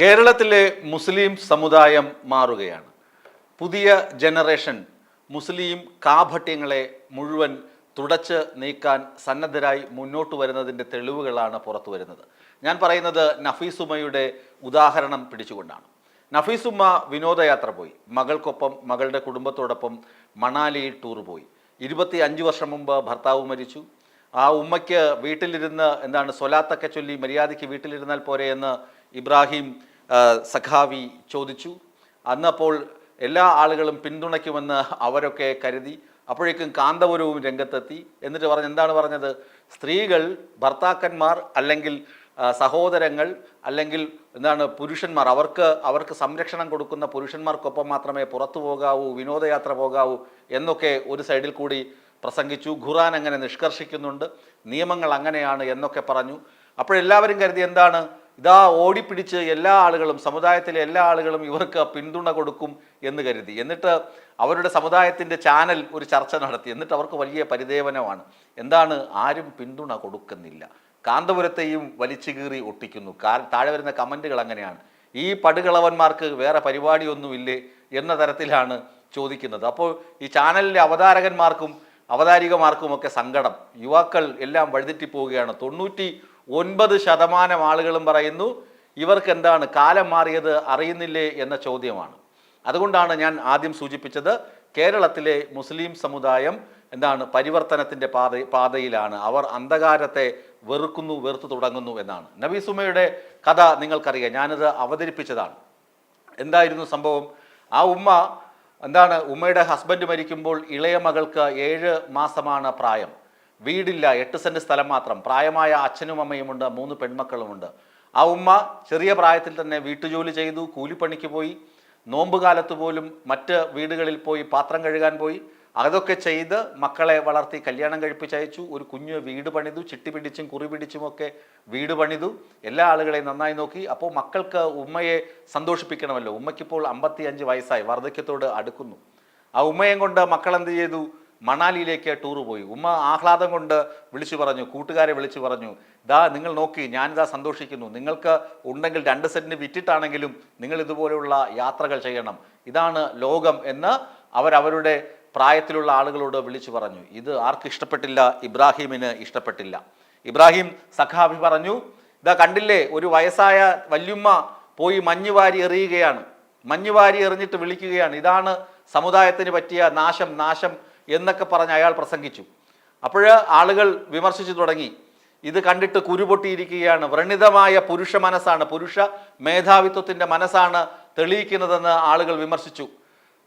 കേരളത്തിലെ മുസ്ലിം സമുദായം മാറുകയാണ്. പുതിയ ജനറേഷൻ മുസ്ലിം കാഭട്യങ്ങളെ മുഴുവൻ തുടച്ച് നീക്കാൻ സന്നദ്ധരായി മുന്നോട്ട് വരുന്നതിന്റെ തെളിവുകളാണ് പുറത്തു വരുന്നത്. ഞാൻ പറയുന്നത് നഫീസുമ്മയുടെ ഉദാഹരണം പിടിച്ചുകൊണ്ടാണ്. നഫീസുമ്മ വിനോദയാത്ര പോയി. മകൾക്കൊപ്പം മകളുടെ കുടുംബത്തോടൊപ്പം മണാലി ടൂർ പോയി. ഇരുപത്തി അഞ്ച് വർഷം മുമ്പ് ഭർത്താവ് മരിച്ചു. ആ ഉമ്മയ്ക്ക് വീട്ടിലിരുന്ന് എന്താണ് സൊലാത്തൊക്കെ ചൊല്ലി മര്യാദയ്ക്ക് വീട്ടിലിരുന്നാൽ പോരെ എന്ന് ഇബ്രാഹിം സഖാവി ചോദിച്ചു. അന്നപ്പോൾ എല്ലാ ആളുകളും പിന്തുണയ്ക്കുമെന്ന് അവരൊക്കെ കരുതി. അപ്പോഴേക്കും കാന്തപുരവും രംഗത്തെത്തി. എന്നിട്ട് പറഞ്ഞ് എന്താണ് പറഞ്ഞത്? സ്ത്രീകൾ ഭർത്താക്കന്മാർ അല്ലെങ്കിൽ സഹോദരങ്ങൾ അല്ലെങ്കിൽ എന്താണ് പുരുഷന്മാർ അവർക്ക് അവർക്ക് സംരക്ഷണം കൊടുക്കുന്ന പുരുഷന്മാർക്കൊപ്പം മാത്രമേ പുറത്തു പോകാവൂ വിനോദയാത്ര പോകാവൂ എന്നൊക്കെ ഒരു സൈഡിൽ കൂടി പ്രസംഗിച്ചു ഖുറാൻ അങ്ങനെ നിഷ്കർഷിക്കുന്നുണ്ട് നിയമങ്ങൾ അങ്ങനെയാണ് എന്നൊക്കെ പറഞ്ഞു. അപ്പോഴെല്ലാവരും കരുതി എന്താണ്? ഇതാ ഓടിപ്പിടിച്ച് എല്ലാ ആളുകളും സമുദായത്തിലെ എല്ലാ ആളുകളും ഇവർക്ക് പിന്തുണ കൊടുക്കും എന്ന് കരുതി. എന്നിട്ട് അവരുടെ സമുദായത്തിന്റെ ചാനൽ ഒരു ചർച്ച നടത്തി. എന്നിട്ട് അവർക്ക് വലിയ പരിദേവനമാണ്. എന്താണ്? ആരും പിന്തുണ കൊടുക്കുന്നില്ല. കാന്തപുരത്തെയും വലിച്ചു കീറി ഒട്ടിക്കുന്നു. താഴെ വരുന്ന കമന്റുകൾ അങ്ങനെയാണ്. ഈ പടുകളവന്മാർക്ക് വേറെ പരിപാടിയൊന്നുമില്ലേ എന്ന തരത്തിലാണ് ചോദിക്കുന്നത്. അപ്പോൾ ഈ ചാനലിലെ അവതാരകന്മാർക്കും അവതാരികമാർക്കുമൊക്കെ സങ്കടം. യുവാക്കൾ എല്ലാം വഴിതെറ്റിപ്പോവുകയാണ്. തൊണ്ണൂറ്റി ഒൻപത് ശതമാനം ആളുകളും പറയുന്നു ഇവർക്ക് എന്താണ് കാലം മാറിയത് അറിയുന്നില്ലേ? എന്ന ചോദ്യമാണ്. അതുകൊണ്ടാണ് ഞാൻ ആദ്യം സൂചിപ്പിച്ചത് കേരളത്തിലെ മുസ്ലിം സമുദായം എന്താണ് പരിവർത്തനത്തിന്റെ പാത പാതയിലാണ്. അവർ അന്ധകാരത്തെ വെറുക്കുന്നു വെറുത്തു തുടങ്ങുന്നു എന്നാണ്. നബീസുമയുടെ കഥ നിങ്ങൾക്കറിയാം. ഞാനത് അവതരിപ്പിച്ചതാണ്. എന്തായിരുന്നു സംഭവം? ആ ഉമ്മ എന്താണ്? ഉമ്മയുടെ ഹസ്ബൻഡ് മരിക്കുമ്പോൾ ഇളയ മകൾക്ക് ഏഴ് മാസമാണ് പ്രായം. വീടില്ല എട്ട് സെന്റ് സ്ഥലം മാത്രം. പ്രായമായ അച്ഛനും അമ്മയുമുണ്ട് മൂന്ന് പെൺമക്കളുമുണ്ട്. ആ ഉമ്മ ചെറിയ പ്രായത്തിൽ തന്നെ വീട്ടുജോലി ചെയ്തു കൂലിപ്പണിക്ക് പോയി. നോമ്പ് കാലത്ത് പോലും മറ്റ് വീടുകളിൽ പോയി പാത്രം കഴുകാൻ പോയി. അതൊക്കെ ചെയ്ത് മക്കളെ വളർത്തി കല്യാണം കഴിപ്പിച്ചയച്ചു. ഒരു കുഞ്ഞ് വീട് പണിതു ചിട്ടി പിടിച്ചും കുറി പിടിച്ചുമൊക്കെ വീട് പണിതു. എല്ലാ ആളുകളെയും നന്നായി നോക്കി. അപ്പോൾ മക്കൾക്ക് ഉമ്മയെ സന്തോഷിപ്പിക്കണമല്ലോ. ഉമ്മയ്ക്കിപ്പോൾ അമ്പത്തി അഞ്ച് വയസ്സായി. വാർദ്ധക്യത്തോട് അടുക്കുന്നു. ആ ഉമ്മയും കൊണ്ട് മക്കൾ എന്ത് ചെയ്തു? മണാലിയിലേക്ക് ടൂർ പോയി. ഉമ്മ ആഹ്ലാദം കൊണ്ട് വിളിച്ചു പറഞ്ഞു കൂട്ടുകാരെ വിളിച്ചു പറഞ്ഞു ദാ നിങ്ങൾ നോക്കി ഞാനിതാ സന്തോഷിക്കുന്നു. നിങ്ങൾക്ക് ഉണ്ടെങ്കിൽ രണ്ട് സെറ്റിന് വിറ്റിട്ടാണെങ്കിലും നിങ്ങൾ ഇതുപോലെയുള്ള യാത്രകൾ ചെയ്യണം. ഇതാണ് ലോകം എന്ന് അവരവരുടെ പ്രായത്തിലുള്ള ആളുകളോട് വിളിച്ചു പറഞ്ഞു ഇത് ആർക്ക് ഇഷ്ടപ്പെട്ടില്ല? ഇബ്രാഹിമിന് ഇഷ്ടപ്പെട്ടില്ല. ഇബ്രാഹിം സഖാബി പറഞ്ഞു ഇതാ കണ്ടില്ലേ ഒരു വയസ്സായ വല്യുമ്മ പോയി മഞ്ഞുവാരി എറിയുകയാണ്. മഞ്ഞുവാരി എറിഞ്ഞിട്ട് വിളിക്കുകയാണ്. ഇതാണ് സമുദായത്തിന് പറ്റിയ നാശം നാശം എന്നൊക്കെ പറഞ്ഞ് അയാൾ പ്രസംഗിച്ചു. അപ്പോൾ ആളുകൾ വിമർശിച്ചു തുടങ്ങി. ഇത് കണ്ടിട്ട് കുരുപൊട്ടിയിരിക്കുകയാണ്. വ്രണിതമായ പുരുഷ മനസ്സാണ് പുരുഷ മേധാവിത്വത്തിന്റെ മനസ്സാണ് തെളിയിക്കുന്നതെന്ന് ആളുകൾ വിമർശിച്ചു.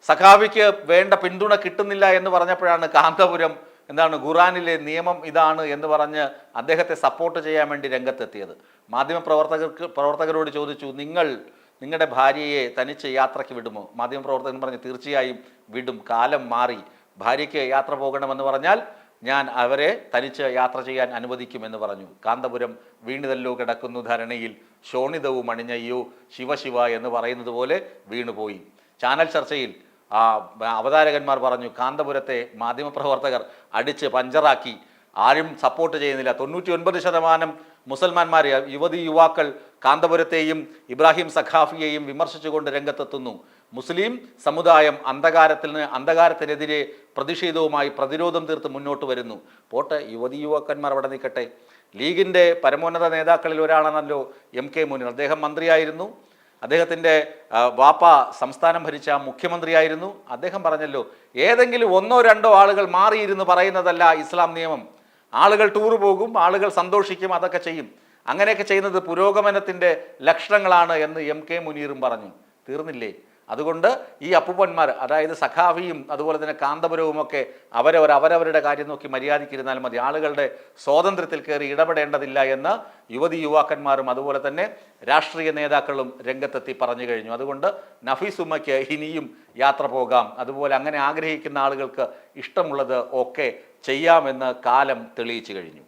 സഖാവിക്ക് വേണ്ട പിന്തുണ കിട്ടുന്നില്ല എന്ന് പറഞ്ഞപ്പോഴാണ് കാന്തപുരം എന്താണ് ഖുറാനിലെ നിയമം ഇതാണ് എന്ന് പറഞ്ഞ് അദ്ദേഹത്തെ സപ്പോർട്ട് ചെയ്യാൻ വേണ്ടി രംഗത്തെത്തിയത്. മാധ്യമപ്രവർത്തകർക്ക് പ്രവർത്തകരോട് ചോദിച്ചു നിങ്ങൾ നിങ്ങളുടെ ഭാര്യയെ തനിച്ച് യാത്രയ്ക്ക് വിടുമോ? മാധ്യമപ്രവർത്തകൻ പറഞ്ഞു തീർച്ചയായും വിടും കാലം മാറി. ഭാര്യയ്ക്ക് യാത്ര പോകണമെന്ന് പറഞ്ഞാൽ ഞാൻ അവരെ തനിച്ച് യാത്ര ചെയ്യാൻ അനുവദിക്കുമെന്ന് പറഞ്ഞു. കാന്തപുരം വീണിതല്ലോ കിടക്കുന്നു ധരണിയിൽ. ശോണിതവും അണിഞ്ഞയ്യോ ശിവശിവ എന്ന് പറയുന്നത് പോലെ വീണുപോയി. ചാനൽ ചർച്ചയിൽ ആ അവതാരകന്മാർ പറഞ്ഞു കാന്തപുരത്തെ മാധ്യമപ്രവർത്തകർ അടിച്ച് പഞ്ചറാക്കി. ആരും സപ്പോർട്ട് ചെയ്യുന്നില്ല. തൊണ്ണൂറ്റി ഒൻപത് ശതമാനം മുസൽമാന്മാർ യുവതി യുവാക്കൾ കാന്തപുരത്തെയും ഇബ്രാഹിം സഖാഫിയെയും വിമർശിച്ചുകൊണ്ട് രംഗത്തെത്തുന്നു. മുസ്ലിം സമുദായം അന്ധകാരത്തിന് അന്ധകാരത്തിനെതിരെ പ്രതിഷേധവുമായി പ്രതിരോധം തീർത്ത് മുന്നോട്ട് വരുന്നു. പോട്ടെ യുവതി യുവാക്കന്മാർ അവിടെ നിൽക്കട്ടെ. ലീഗിന്റെ പരമോന്നത നേതാക്കളിൽ ഒരാളാണല്ലോ എം കെ മുനീർ. അദ്ദേഹം മന്ത്രിയായിരുന്നു. അദ്ദേഹത്തിന്റെ വാപ്പ സംസ്ഥാനം ഭരിച്ച മുഖ്യമന്ത്രിയായിരുന്നു. അദ്ദേഹം പറഞ്ഞല്ലോ ഏതെങ്കിലും ഒന്നോ രണ്ടോ ആളുകൾ മാറിയിരുന്ന് പറയുന്നതല്ല ഇസ്ലാം നിയമം. ആളുകൾ ടൂർ പോകും ആളുകൾ സന്തോഷിക്കും അതൊക്കെ ചെയ്യും. അങ്ങനെയൊക്കെ ചെയ്യുന്നത് പുരോഗമനത്തിന്റെ ലക്ഷണങ്ങളാണ് എന്ന് എം കെ മുനീറും പറഞ്ഞു. തീർന്നില്ലേ? അതുകൊണ്ട് ഈ അപ്പുപ്പന്മാർ അതായത് സഖാവിയും അതുപോലെ തന്നെ കാന്തപുരവും ഒക്കെ അവരവർ അവരവരുടെ കാര്യം നോക്കി മര്യാദയ്ക്കിരുന്നാൽ മതി. ആളുകളുടെ സ്വാതന്ത്ര്യത്തിൽ കയറി ഇടപെടേണ്ടതില്ല എന്ന് യുവതി യുവാക്കന്മാരും അതുപോലെ തന്നെ രാഷ്ട്രീയ നേതാക്കളും രംഗത്തെത്തി പറഞ്ഞു കഴിഞ്ഞു. അതുകൊണ്ട് നഫീസ് ഉമ്മയ്ക്ക് ഇനിയും യാത്ര പോകാം. അതുപോലെ അങ്ങനെ ആഗ്രഹിക്കുന്ന ആളുകൾക്ക് ഇഷ്ടമുള്ളത് ഒക്കെ ചെയ്യാമെന്ന് കാലം തെളിയിച്ചു കഴിഞ്ഞു.